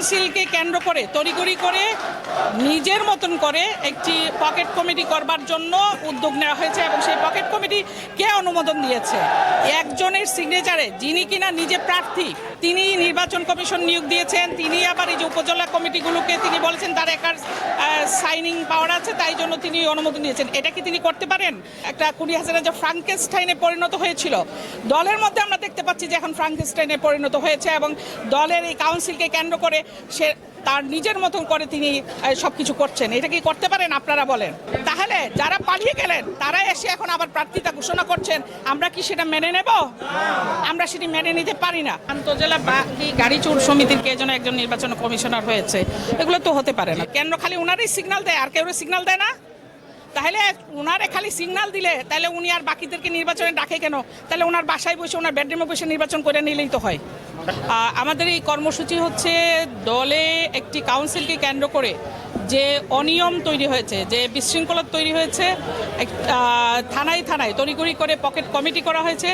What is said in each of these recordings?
কাউন্সিলকে কেন্দ্র করে তড়িগড়ি করে, নিজের মতন করে একটি পকেট কমিটি করবার জন্য উদ্যোগ নেওয়া হয়েছে এবং সেই পকেট কমিটি কে অনুমোদন দিয়েছে? একজনের সিগনেচারে যিনি কিনা নিজে প্রার্থী তিনি নির্বাচন কমিশন নিয়োগ দিয়েছেন তিনি আবার এই যে উপজেলা কমিটিগুলোকে তিনি বলেছেন তার একার সাইনিং পাওয়ার আছে, তাই জন্য তিনি অনুমোদন দিয়েছেন। এটা কি তিনি করতে পারেন? একটা কুড়ি হাজারের যে ফ্রাঙ্কেস্টাইনে পরিণত হয়েছিল, দলের মধ্যে আমরা দেখতে পাচ্ছি যে এখন ফ্রাঙ্কেস্টাইনে পরিণত হয়েছে এবং দলের এই কাউন্সিলকে কেন্দ্র করে সে তার নিজের মতন করে তিনি সব কিছু করছেন। এটা কি করতে পারেন আপনারা বলেন? তাহলে যারা পালিয়ে গেলেন তারা এসে এখন আবার প্রার্থিতা ঘোষণা করছেন আমরা কি সেটা মেনে নেব? আমরা সেটি মেনে নিতে পারি না। আন্তজেলা বাকি গাড়ি চোর সমিতির কে যেন একজন নির্বাচন কমিশনার হয়েছে। এগুলো তো হতে পারে না। কেন খালি ওনারই সিগনাল দেয় আর কেউ সিগন্যাল দেয় না? তাহলে ওনারে খালি সিগনাল দিলে তাহলে উনি আর বাকিদেরকে নির্বাচনে ডাকে কেন? তাহলে ওনার বাসায় বসে ওনার বেডরুমে বসে নির্বাচন করে নিলেই তো হয়। আমাদের এই কর্মসূচি হচ্ছে দলে একটি কাউন্সিলকে কেন্দ্র করে যে অনিয়ম তৈরি হয়েছে, যে বিশৃঙ্খলা তৈরি হয়েছে থানায় থানায় তড়িঘড়ি করে পকেট কমিটি করা হয়েছে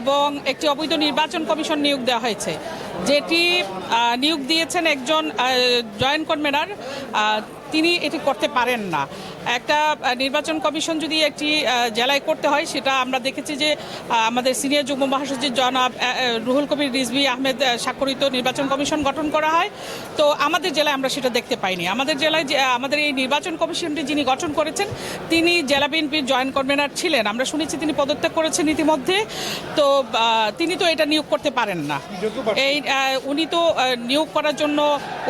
এবং একটি অবৈধ নির্বাচন কমিশন নিয়োগ দেওয়া হয়েছে। যেটি নিয়োগ দিয়েছেন একজন জয়েন্ট কনভেনার তিনি এটি করতে পারেন না। একটা নির্বাচন কমিশন যদি একটি জেলায় করতে হয়, সেটা আমরা দেখেছি যে আমাদের সিনিয়র যুগ্ম মহাসচিব জনাব রুহুল কবির রিজভি আহমেদ স্বাক্ষরিত নির্বাচন কমিশন গঠন করা হয়। তো আমাদের জেলায় আমরা সেটা দেখতে পাইনি। আমাদের জেলায় যে আমাদের এই নির্বাচন কমিশনটি যিনি গঠন করেছেন, তিনি জেলা বিএনপির জয়েন্ট কনভেনার ছিলেন। আমরা শুনেছি তিনি পদত্যাগ করেছেন ইতিমধ্যে। তো তিনি তো এটা নিয়োগ করতে পারেন না। এই উনি তো নিয়োগ করার জন্য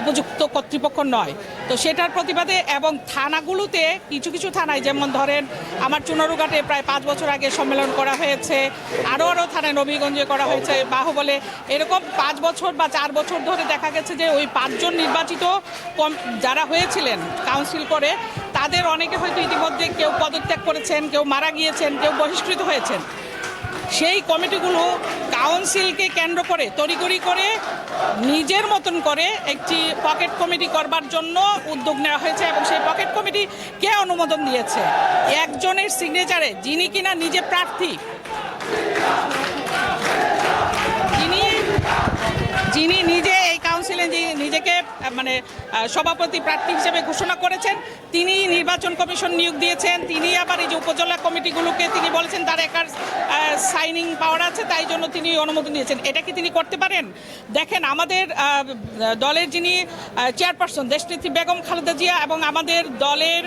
উপযুক্ত কর্তৃপক্ষ নয়। তো সেটার প্রতিবাদে এবং থানাগুলোতে কিছু কিছু থানায়, যেমন ধরেন আমার চুনারুঘাটে প্রায় পাঁচ বছর আগে সম্মেলন করা হয়েছে আরও আরও থানায় নবীগঞ্জে করা হয়েছে, বাহুবলে এরকম পাঁচ বছর বা চার বছর ধরে দেখা গেছে যে ওই পাঁচজন নির্বাচিত কম- যারা হয়েছিলেন কাউন্সিল করে, তাদের অনেকে হয়তো ইতিমধ্যে কেউ পদত্যাগ করেছেন, কেউ মারা গিয়েছেন, কেউ বহিষ্কৃত হয়েছেন। সেই কমিটিগুলো কাউন্সিলকে কেন্দ্র করে তড়িগড়ি করে, নিজের মতন করে একটি পকেট কমিটি করবার জন্য উদ্যোগ নেওয়া হয়েছে এবং সেই পকেট কমিটি কে অনুমোদন দিয়েছে? একজনের সিগনেচারে যিনি কিনা নিজে প্রার্থী, যিনি যিনি নিজে কাউন্সিলে যে- নিজেকে মানে সভাপতি প্রার্থী হিসেবে ঘোষণা করেছেন। তিনি নির্বাচন কমিশন নিয়োগ দিয়েছেন। তিনি আবার এই যে উপজেলা কমিটিগুলোকে তিনি বলেছেন তার একার সাইনিং পাওয়ার আছে, তাই জন্য তিনি অনুমোদন দিয়েছেন। এটা কি তিনি করতে পারেন? দেখেন, আমাদের দলের যিনি চেয়ারপারসন দেশনেত্রী বেগম খালেদা জিয়া এবং আমাদের দলের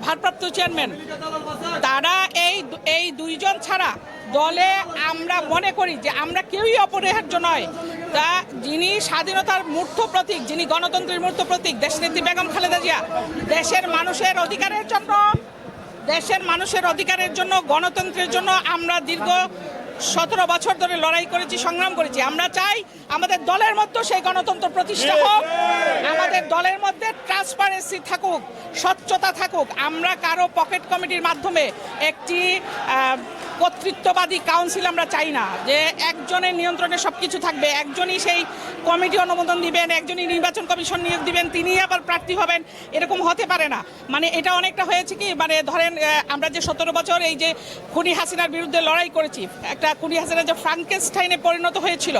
ভারপ্রাপ্ত চেয়ারম্যান তারা এই এই দুইজন ছাড়া দলে আমরা মনে করি যে আমরা কেউই অপরিহার্য নয়। তা যিনি স্বাধীনতার মূর্ত প্রতীক যিনি গণতন্ত্রের মূর্ত প্রতীক দেশনেত্রী বেগম খালেদা জিয়া দেশের মানুষের অধিকারের জন্য দেশের মানুষের অধিকারের জন্য গণতন্ত্রের জন্য আমরা দীর্ঘ সতেরো বছর ধরে লড়াই করেছি সংগ্রাম করেছি। আমরা চাই আমাদের দলের মধ্যে সেই গণতন্ত্র প্রতিষ্ঠা হোক আমাদের দলের মধ্যে ট্রান্সপারেন্সি থাকুক স্বচ্ছতা থাকুক। আমরা কারও পকেট কমিটির মাধ্যমে একটি কর্তৃত্ববাদী কাউন্সিল আমরা চাই না, যে একজনের নিয়ন্ত্রণে সব কিছু থাকবে। একজনই সেই কমিটি অনুমোদন দিবেন, একজনই নির্বাচন কমিশন নিয়োগ দিবেন তিনি আবার প্রার্থী হবেন, এরকম হতে পারে না। মানে এটা অনেকটা হয়েছে কি মানে ধরেন আমরা যে সতেরো বছর এই যে খুনি হাসিনার বিরুদ্ধে লড়াই করেছি, একটা খুনি হাসিনা যে ফ্রাঙ্কেস্টাইনে পরিণত হয়েছিল,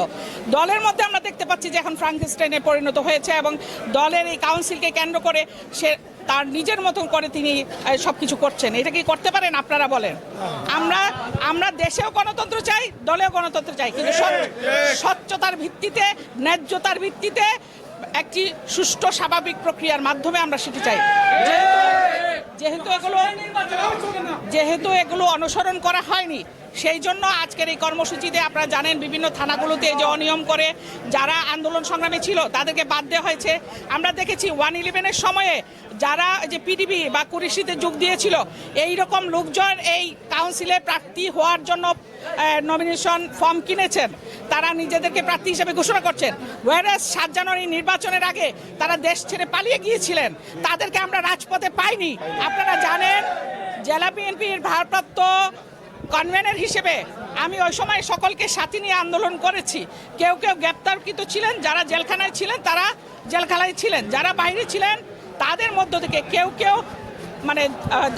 দলের মধ্যে আমরা দেখতে পাচ্ছি যে এখন ফ্রাঙ্কেস্টাইনে পরিণত হয়েছে এবং দলের এই কাউন্সিলকে কেন্দ্র করে সে তার নিজের মতন করে তিনি সব কিছু করছেন। এটা কি করতে পারেন আপনারা বলেন? আমরা আমরা দেশেও গণতন্ত্র চাই, দলেও গণতন্ত্র চাই, কিন্তু স্বচ্ছতার ভিত্তিতে, ন্যায্যতার ভিত্তিতে একটি সুষ্ঠু, স্বাভাবিক প্রক্রিয়ার মাধ্যমে আমরা সেটি চাই। যেহেতু- এগুলো, যেহেতু এগুলো অনুসরণ করা হয়নি সেই জন্য আজকের এই কর্মসূচিতে আপনারা জানেন বিভিন্ন থানাগুলোতে যে অনিয়ম করে যারা আন্দোলন সংগ্রামে ছিল, তাদেরকে বাদ দেওয়া হয়েছে। আমরা দেখেছি ওয়ান ইলেভেনের সময়ে যারা যে পিডিবি বা কুরিশিতে যোগ দিয়েছিল এই রকম লোকজন এই কাউন্সিলে প্রার্থী হওয়ার জন্য নমিনেশন ফর্ম কিনেছেন। তারা নিজেদেরকে প্রার্থী হিসেবে ঘোষণা করছেন। ওয়ারেস সাত জানুয়ারি নির্বাচনের আগে তারা দেশ ছেড়ে পালিয়ে গিয়েছিলেন। তাদেরকে আমরা রাজপথে পাইনি। আপনারা জানেন, জেলা বিএনপির ভারপ্রাপ্ত কনভেনার হিসেবে আমি ওই সময় সকলকে সাথে নিয়ে আন্দোলন করেছি। কেউ কেউ গ্রেপ্তারকৃত ছিলেন, যারা জেলখানায় ছিলেন, তারা জেলখানায় ছিলেন। যারা বাইরে ছিলেন, তাদের মধ্য থেকে কেউ কেউ মানে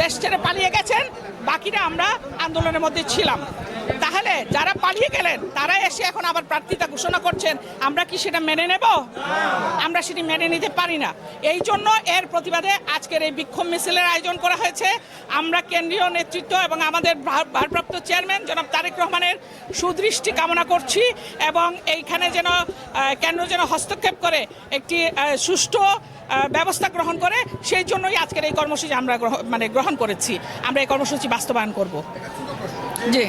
দেশ ছেড়ে পালিয়ে গেছেন। বাকিরা আমরা আন্দোলনের মধ্যে ছিলাম। তাহলে যারা পালিয়ে গেলেন, তারা এসে এখন আবার প্রার্থিতা ঘোষণা করছেন। আমরা কি সেটা মেনে নেব? আমরা সেটি মেনে নিতে পারি না। এই জন্য এর প্রতিবাদে আজকের এই বিক্ষোভ মিছিলের আয়োজন করা হয়েছে। আমরা কেন্দ্রীয় নেতৃত্ব এবং আমাদের ভারপ্রাপ্ত চেয়ারম্যান জনাব তারেক রহমানের সুদৃষ্টি কামনা করছি এবং এইখানে যেন কেন্দ্র যেন হস্তক্ষেপ করে একটি সুষ্ঠু ব্যবস্থা গ্রহণ করে, সেই জন্যই আজকের এই কর্মসূচি আমরা মানে গ্রহণ করেছি। আমরা এই কর্মসূচি বাস্তবায়ন করব। জি।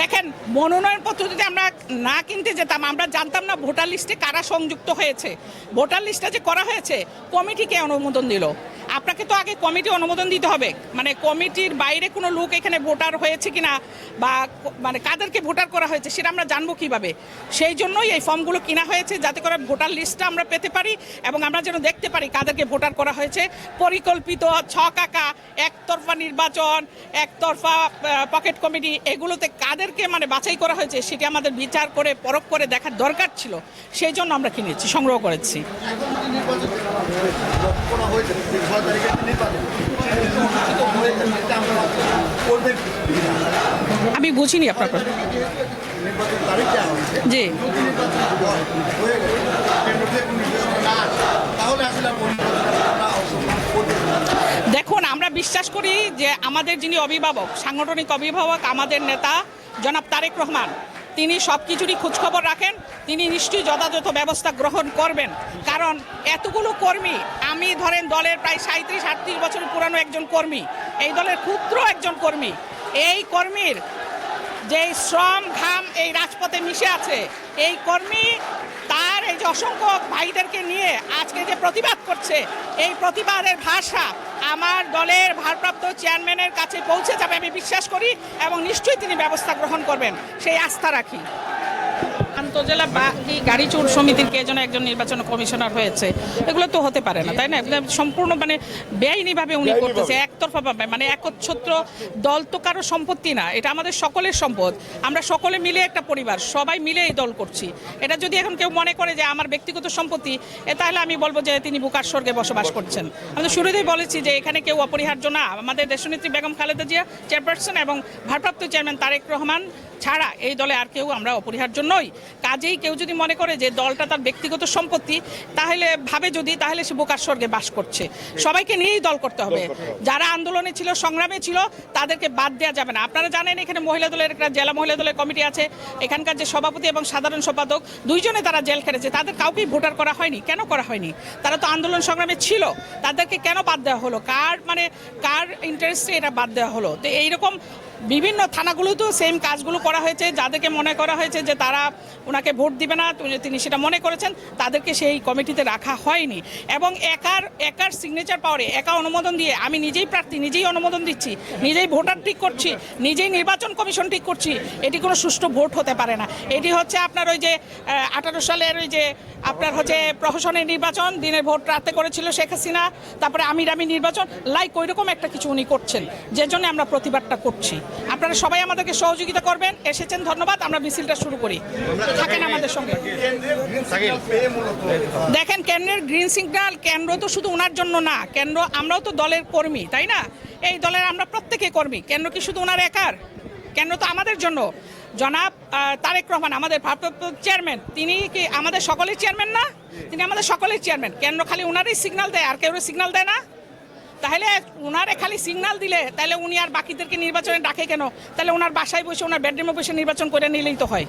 দেখেন, মনোনয়ন যদি আমরা না কিনতে যেতাম, আমরা জানতাম না ভোটার লিস্টে কারা সংযুক্ত হয়েছে। ভোটার লিস্টটা যে করা হয়েছে কমিটিকে অনুমোদন দিল? আপনাকে তো আগে কমিটি অনুমোদন দিতে হবে। মানে কমিটির বাইরে কোনো লোক এখানে ভোটার হয়েছে কিনা বা মানে কাদেরকে ভোটার করা হয়েছে সেটা আমরা জানব কীভাবে। সেই জন্যই এই ফর্মগুলো কিনা হয়েছে যাতে করে ভোটার লিস্টটা আমরা পেতে পারি এবং আমরা যেন দেখতে পারি কাদেরকে ভোটার করা হয়েছে। পরিকল্পিত ছক আঁকা একতরফা নির্বাচন একতরফা পকেট কমিটি এগুলোতে কাদেরকে মানে বাছাই করা হয়েছে সেটি আমাদের বিচার করে, পরখ করে দেখার দরকার ছিল, সেই জন্য আমরা কিনেছি সংগ্রহ করেছি? আমি বুঝিনি আপনার হয়েছে জি বিশ্বাস করি যে আমাদের যিনি অভিভাবক, সাংগঠনিক অভিভাবক, আমাদের নেতা জনাব তারেক রহমান, তিনি সব কিছুরই খোঁজখবর রাখেন, তিনি নিশ্চয়ই যথাযথ ব্যবস্থা গ্রহণ করবেন। কারণ এতগুলো কর্মী, আমি ধরেন দলের প্রায় সাঁত্রিশ আটত্রিশ বছর পুরানো একজন কর্মী, এই দলের ক্ষুদ্র একজন কর্মী, এই কর্মীর যে শ্রম, ঘাম এই রাজপথে মিশে আছে, এই কর্মী তার এই যে অসংখ্য ভাইদেরকে নিয়ে আজকে যে প্রতিবাদ করছে, এই প্রতিবাদের ভাষা আমার দলের ভারপ্রাপ্ত চেয়ারম্যানের কাছে পৌঁছে যাবে, আমি বিশ্বাস করি, এবং নিশ্চয়ই তিনি ব্যবস্থা গ্রহণ করবেন। সেই আস্থা রাখি। আন্তজেলা বাকি গাড়ি চোর সমিতির কে যেন একজন নির্বাচন কমিশনার হয়েছে এগুলো তো হতে পারে না তাই না? সম্পূর্ণ মানে বেআইনিভাবে উনি করতেছে একতরফা ভাবে মানে একচ্ছত্র দল তো কারও সম্পত্তি না এটা আমাদের সকলের সম্পদ। আমরা সকলে মিলে একটা পরিবার সবাই মিলে এই দল করছি। এটা যদি এখন কেউ মনে করে যে আমার ব্যক্তিগত সম্পত্তি এ তাহলে আমি বলব যে তিনি বুকার স্বর্গে বসবাস করছেন। আমি তো শুরুতেই বলেছি যে এখানে কেউ অপরিহার্য না। আমাদের দেশনেত্রী বেগম খালেদা জিয়া চেয়ারপারসন এবং ভারপ্রাপ্ত চেয়ারম্যান তারেক রহমান ছাড়া এই দলে আর কেউ আমরা অপরিহার্য নই। কাজেই কেউ যদি মনে করে যে দলটা তার ব্যক্তিগত সম্পত্তি তাহলে ভাবে যদি তাহলে সে বোকার স্বর্গে বাস করছে। সবাইকে নিয়েই দল করতে হবে। যারা আন্দোলনে ছিল সংগ্রামে ছিল তাদেরকে বাদ দেওয়া যাবে না। আপনারা জানেন এখানে মহিলা দলের একটা জেলা মহিলা দলের কমিটি আছে। এখানকার যে সভাপতি এবং সাধারণ সম্পাদক দুইজনে তারা জেল খেটেছে। তাদের কাউকেই ভোটার করা হয়নি। কেন করা হয়নি? তারা তো আন্দোলন সংগ্রামে ছিল। তাদেরকে কেন বাদ দেওয়া হলো? কার মানে কার ইন্টারেস্টে এটা বাদ দেওয়া হলো? তো এইরকম বিভিন্ন থানাগুলোতেও সেম কাজগুলো করা হয়েছে। যাদেরকে মনে করা হয়েছে যে তারা ওনাকে ভোট দিবে না তিনি- সেটা মনে করেছেন, তাদেরকে সেই কমিটিতে রাখা হয়নি। এবং একার একার সিগনেচার পাওয়ারে একা অনুমোদন দিয়ে আমি নিজেই প্রার্থী, নিজেই অনুমোদন দিচ্ছি, নিজেই ভোটার ঠিক করছি, নিজেই নির্বাচন কমিশন ঠিক করছি, এটি কোনো সুষ্ঠু ভোট হতে পারে না। এটি হচ্ছে আপনার ওই যে আঠারো সালের ওই যে আপনার হচ্ছে প্রহসনের নির্বাচন দিনের ভোট রাতে করেছিল শেখ হাসিনা, তারপরে আমির আমি নির্বাচন লাইক ওই রকম একটা কিছু উনি করছেন যে জন্য আমরা প্রতিবাদটা করছি। আপনারা সবাই আমাদেরকে সহযোগিতা করবেন। এসেছেন, ধন্যবাদ। আমরা মিছিলটা শুরু করি। থাকেন আমাদের সঙ্গে। দেখেন, কেন্দ্রের গ্রিন সিগন্যাল, কেন্দ্র তো শুধু ওনার জন্য না, কেন্দ্র আমরাও তো দলের কর্মী, তাই না? এই দলের আমরা প্রত্যেকে কর্মী। কেন্দ্র কি শুধু ওনার একার? কেন্দ্র তো আমাদের জন্য। জনাব তারেক রহমান, আমাদের ভারপ্রাপ্ত চেয়ারম্যান, তিনি কি আমাদের সকলের চেয়ারম্যান না? তিনি আমাদের সকলের চেয়ারম্যান। কেন্দ্র খালি ওনারই সিগন্যাল দেয়, আর কেউ সিগন্যাল দেয় না? তাহলে ওনারে খালি সিগনাল দিলে, তাহলে উনি আর বাকিদেরকে নির্বাচনে ডাকে কেন? তাহলে ওনার বাসায় বসে, ওনার বেডরুমে বসে নির্বাচন করে নিলেই তো হয়।